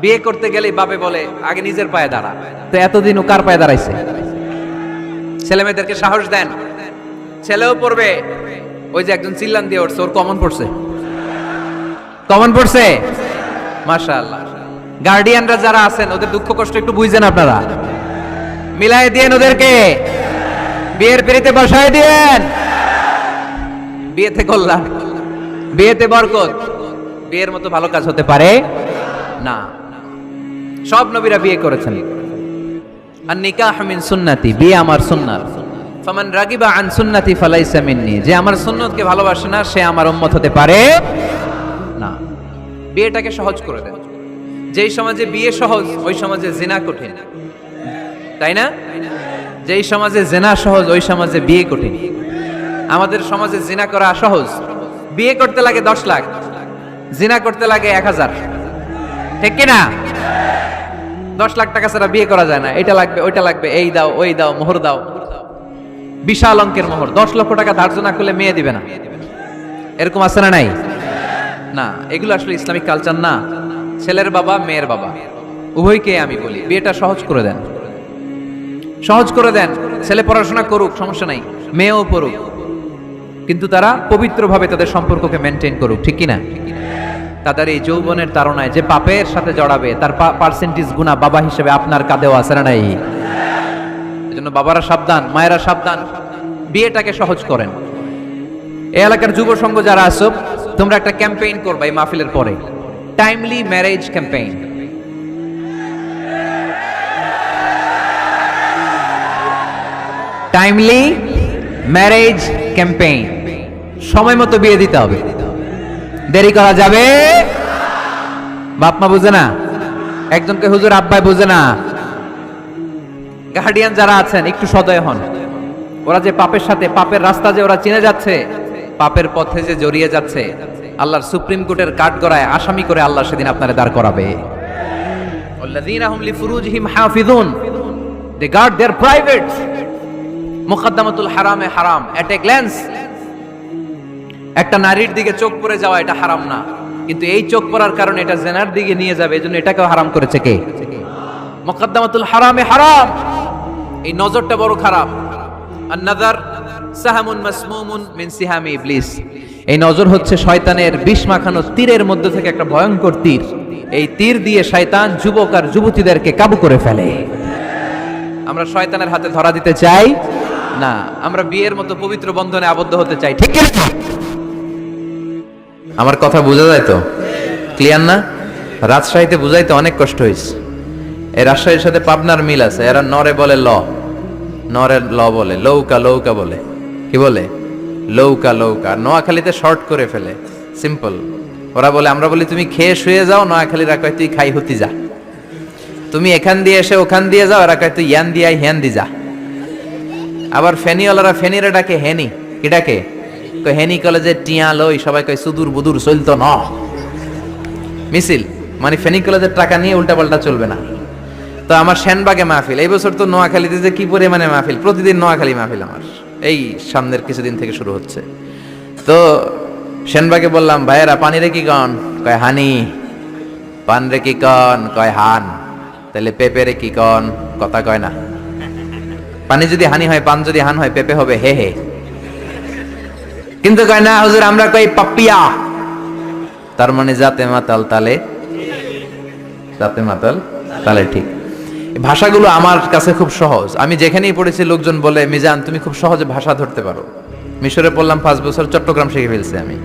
বিয়ে করতে গেলে বাপে বলে, আগে নিজের পায়ে দাঁড়া। তো এতদিন ও কার পায়ে দাঁড়াইছে? ছেলে মেয়েদেরকে সাহস দেন। ছেলেও পড়বে। ওই যে একজন চিল্লান দিয়ে উঠছে, ওর কমন পড়ছে। কমন পড়ছে? মাশাআল্লাহ। গার্ডিয়ানরা যারা আছেন, ওদের দুঃখ কষ্ট একটু বুঝছেন আপনারা। মিলাই দিয়েন ওদেরকে। বিয়ের পিড়িতে বসায় দিয়েন। বিয়েতে কল্যাণ। বিয়েতে বরকত। বিয়ের মতো ভালো কাজ হতে পারে না। সব নবীরা বিয়ে করেছেন। আর নিকাহ মিন সুন্নাতি, বিয়ে আমার সুন্নাত। ফামান রাগিবা আন সুন্নাতি ফালাইসা মিন্নি, যে আমার সুন্নতকে ভালোবাসে না, সে আমার উম্মত হতে পারে না। বিয়েটাকে সহজ করে দেন। যেই সমাজে বিয়ে সহজ, ওই সমাজে জিনা কঠিন। তাই না? যেই সমাজে জেনা সহজ, ওই সমাজে বিয়ে কঠিন। আমাদের সমাজে জিনা করা সহজ। বিয়ে করতে লাগে দশ লাখ, জিনা করতে লাগে এক হাজার। ঠিক কিনা? দশ লাখ টাকা ছাড়া বিয়ে করা যায় না। এটা লাগবে, ওইটা লাগবে, এই দাও, ওই দাও, মোহর দাও। বিশাল অঙ্কের মোহর, দশ লক্ষ টাকা ধার্য না করলে মেয়ে দিবে না। এরকম আছে না নাই? না, এগুলো আসলে ইসলামিক কালচার না। ছেলের বাবা, মেয়ের বাবা। উভয়কে আমি বলি, বিয়েটা সহজ করে দেন। সহজ করে দেন, ছেলে পড়াশোনা করুক, সমস্যা নাই, মেয়েও পড়ুক। কিন্তু তারা পবিত্রভাবে তাদের সম্পর্ককে মেনটেন করুক, ঠিক কিনা তাদের এই যৌবনের তারণায় যে পাপের সাথে জড়াবে, তার পার্সেন্টেজ গুণা বাবা হিসেবে আপনার কাঁধেও আছে না নাই? এজন্য বাবারা সাবধান, মায়েরা সাবধান, বিয়েটাকে সহজ করেন। এই এলাকার যুব সংঘ যারা আছো, তোমরা একটা ক্যাম্পেইন করবা এই মাহফিলের পরে। Timely marriage campaign timely marriage campaign সময় মতো বিয়ে দিতে হবে। দেরি করা যাবে? বাপমা বুঝে না? একজনকে হুজুর আব্বাই বুঝে না? গার্ডিয়ান যারা আছেন একটু সদয় হন। ওরা যে পাপের সাথে পাপের রাস্তা যে ওরা চিনে যাচ্ছে পাপের পথে যে জড়িয়ে যাচ্ছে আল্লাহর সুপ্রিম কোর্টের কাঠ গড়ায় আসামি করে আল্লাহ সেদিন আপনারা দাঁড় করাবে। They guard their private. Muqaddamatul haram হারাম। এট a glance, একটা নারীর দিকে চোখ পড়ে যাওয়া এটা হারাম না। কিন্তু এই চোখ পড়ার কারণে এটা জেনার দিকে নিয়ে যাবে এই জন্য এটাকেও হারাম করেছে কে? মুকদ্দমাতুল হারামে হারাম। এই নজরটা বড় খারাপ। আর নাজার সাহামুন মাসমুমুন মিন সিহামি ইবলিস। এই নজর হচ্ছে শয়তানের বিষ মাখানো তীরের মধ্যে থেকে একটা ভয়ঙ্কর তীর। এই তীর দিয়ে শয়তান যুবক আর যুবতীদেরকে কাবু করে ফেলে। আমরা শয়তানের হাতে ধরা দিতে চাই? না, আমরা বিয়ের মতো পবিত্র বন্ধনে আবদ্ধ হতে চাই, ঠিক না? আমার কথা বোঝা যায় তো? ক্লিয়ার না? রাজশাহীতে বুঝাইতে অনেক কষ্ট হয়েছে। এই রাজশাহীর সাথে পাবনার মিল আছে, এরা নরে বলে ল। নরে ল বলে, লৌকা লৌকা বলে। কি বলে? লৌকা লৌকা, নোয়াখালীতে শর্ট করে ফেলে। সিম্পল ওরা বলে, আমরা বলি, তুমি খেয়ে শুয়ে যাও, নোয়াখালীরা কয়, তুই খাই হতি যা। তুমি এখান দিয়ে এসে ওখান দিয়ে যাও, এরা কয়, তুই ইয়ান দিয়ে হ্যান দি যা। আবার ফেনিওয়ালারা ফেনিরে ডাকে, হেনি। কি ডাকে? হেনি কলেজের টিয়া লই সবাই কয়, সুদূর বুদুর চলতো ন। মিছিল মানে ফেনি কলেজের টাকা নিয়ে উল্টাপাল্টা চলবে না। তো আমার সেনবাগে মাহফিল, এই বছর তো নোয়াখালীতে যে কি পরিমাণে মাহফিল, প্রতিদিন নোয়াখালী মাহফিল আমার। এই সামনের কিছুদিন থেকে শুরু হচ্ছে। তো সেনবাগে বললাম, ভাইয়েরা, পানি রে কি কন? কয়, হানি। পান রে কি কন? কয়, হান। তাহলে পেঁপে রে কি কন? কথা কয় না। পানি যদি হানি হয়, পান যদি হান হয়, পেঁপে হবে, হে হে। কিন্তু কয়, না, হুজুর, আমরা কই পাপিয়া। তার মানে জাতে মাতাল তালে, জাতে মাতাল তালে ঠিক। ভাষাগুলো আমার কাছে খুব সহজ। আমি যেখানেই পড়েছি, লোকজন বলে, মিজান, তুমি খুব সহজে ভাষা ধরতে পারো। মিশরে পড়লাম পাঁচ বছর, চট্টগ্রাম শিখে ফেলছি আমি।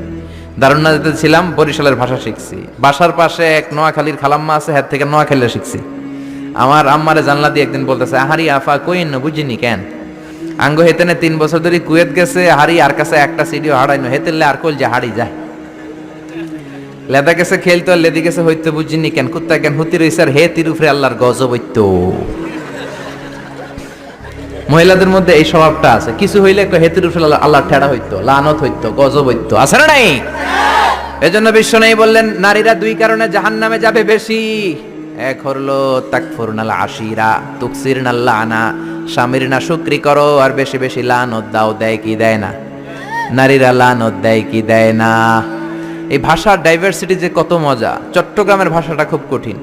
দারুণাতে ছিলাম, বরিশালের ভাষা শিখছি। বাসার পাশে এক নোয়াখালীর খালাম্মা আছে হ্যাঁ থেকে নোয়াখালীরা শিখছি। আমার আম্মারে জানলা দিয়ে একদিন বলতেছে, আহারি আফা কইন বুঝিনি কেন? আঙ্গ হেতেনে তিন বছর ধরে কুয়েত গেছে, হারি আর কাছে একটা সিডিও হারাইনো। হেতেলে আর কল যে হারি যায়। লেদা গেছে খেলতো, আর লেদি গেছে হইতো বুঝিনি কেন কুত্তা কেন হুতি রইছে, আর হে তীর উপরে আল্লাহর গজব হইতো। মহিলাদের মধ্যে এই স্বভাবটা আছে। কিছু হইলে একটা হেতির আল্লাহ- আল্লাহর ঠেড়া হইতো, লানত হইতো, গজব হইতো। আছে না নাই? এজন্য বিশ্ব নেই বললেন, নারীরা দুই কারণে জাহান নামে যাবে বেশি। এক হলো তাকফুর নাল আশিরা তুকসির নাল্লা আনা স্বামীর না শুক্রি করো, আর বেশি বেশি লানত দাও, দেয় কি দেয় না? নারীরা লানত দেয় কি দেয় না? এই ভাষার ডাইভার্সিটি যে কত মজা, চট্টগ্রামের ভাষাটা খুব কঠিন।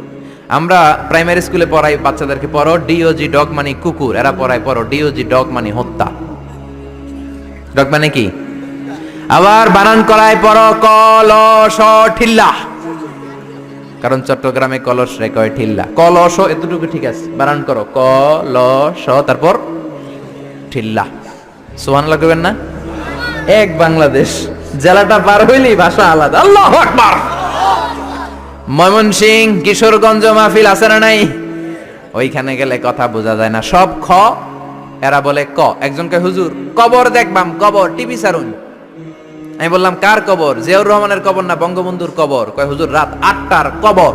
আমরা প্রাইমারি স্কুলে পড়াই, বাচ্চাদেরকে পড়ো ডিওজি ডগ মানে কুকুর, এরা পড়ায় পড়ো ডিওজি ডগ মানে হত্যা। ডগ মানে কি? আবার বানান করায় পড়ো কলস ঠিল্লা। কারণ চট্টগ্রামে কলস রে কয় ঠিল্লা। কলস এতটুকু ঠিক আছে। বানান করো। কলস, তারপর ঠিল্লা। সোহান লাগবেন না? এক বাংলাদেশ। জেলাটা পার হইলেই ভাষা আলাদা। আল্লাহ আকবার। ময়মনসিং, কিশোরগঞ্জ মাহফিল আছে না নাই? ওইখানে গেলে কথা বোঝা যায় না। সব খ, এরা বলে ক। একজনকে হুজুর, কবর দেখবাম কবর, টিভি সারুন। আমি বললাম, কার কবর? জিয়াউর রহমানের কবর না বঙ্গবন্ধুর কবর? কয়, হুজুর, রাত আটটার কবর।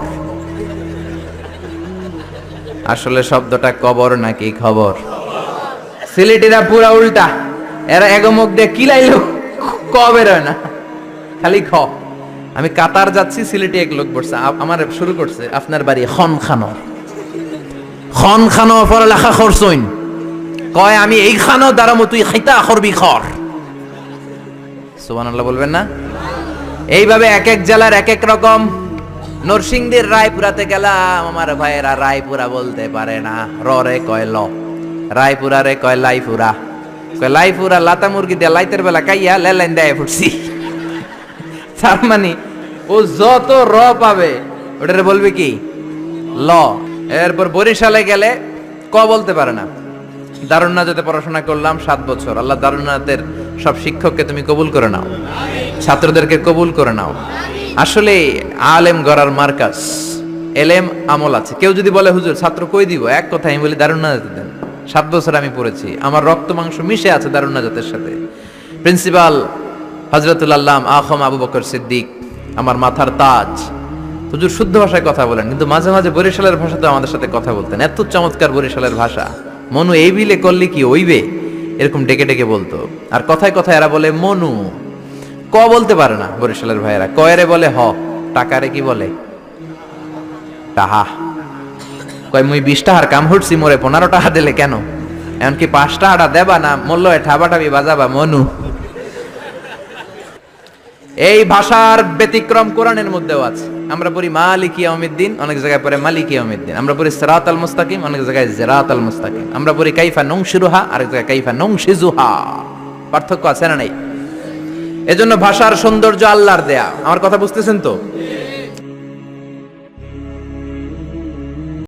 আসলে শব্দটা কবর নাকি খবর? সিলেটিরা পুরা উল্টা। এরা এগমুখ দিয়ে কিলাইলো ক বেরোয় না। খালি খ। আমি কাতার যাচ্ছি, সিলেটে এক লোক আ- আমার শুরু করছে, আপনার বাড়ি খন খানো খন খানো পড়ালেখা করছইন। কয়, আমি এই খানো দাঁড়ামো, তুই খাইতা করবি খর। সুবহানাল্লাহ বলবেন না? এইভাবে এক এক জেলার এক এক রকম নরসিংদীর রায়পুরাতে গেলাম, আমার ভাইয়েরা রায়পুরা বলতে পারে না। র রে কয় ল। রায়পুরা রে কয় লাইপুরা কয় লাইপুরা লাতা মুরগি দিয়ে লাইতের বেলা কাইয়া লেলাইন দেয় ফুটছি। তার মানে ও যত র পাবে, ওটারে বলবে কি? ল। এরপর বরিশালে গেলে ক বলতে পারে না। দারুণনাথে পড়াশোনা করলাম সাত বছর। আল্লাহ দারুণনাথের সব শিক্ষককে তুমি কবুল করে নাও। ছাত্রদেরকে কবুল করে নাও। আসলে আলেম গড়ার মার্কাস এলেম আমল আছে। কেউ যদি বলে, হুজুর, ছাত্র কই দিব? এক কথা আমি বলি দারুণনাথে দেন। সাত বছর আমি পড়েছি। আমার রক্ত মাংস মিশে আছে দারুণ দারুণনাথের সাথে। প্রিন্সিপাল হজরতুল আল্লাহ আখম আবু বকর সিদ্দিক, আমার মাথার তাজ। হুজুর, শুদ্ধ ভাষায় কথা বলেন, কিন্তু মাঝে মাঝে বরিশালের ভাষাতে আমাদের সাথে কথা বলতেন। এত চমৎকার বরিশালের ভাষা। মনু এই বিলে করলে কি ওইবে এরকম ডেকে ডেকে বলতো। আর কথায় কথায় এরা বলে, মনু। ক বলতে পারে না বরিশালের ভাইয়েরা। কয়রে বলে, হ। টাকারে কি বলে? টাহা। কয়, মুই বিশ টাহার কাম হুটছি মোরে, পনেরো টাহা দিলে কেন? এমনকি পাঁচ টাহাটা দেবা না, মল্ল ঠাবাটাবি বাজাবা, মনু। এই ভাষার ব্যতিক্রম কোরআনের মধ্যেও আছে। আমরা পড়ি মালিক দিন অনেক জায়গায় পড়ে মালিক ইয়াউমিদ্দিন। আমরা পড়ি সেরাত আল মুস্তাকিম, অনেক জায়গায় জেরাত আল মুস্তাকিম। আমরা পড়ি কাইফা নংশিরুহা, আরেক জায়গায় কাইফা নংশিজুহা। পার্থক্য আছে না নাই? এজন্য ভাষার সৌন্দর্য আল্লাহর দেয়া। আমার কথা বুঝতেছেন তো?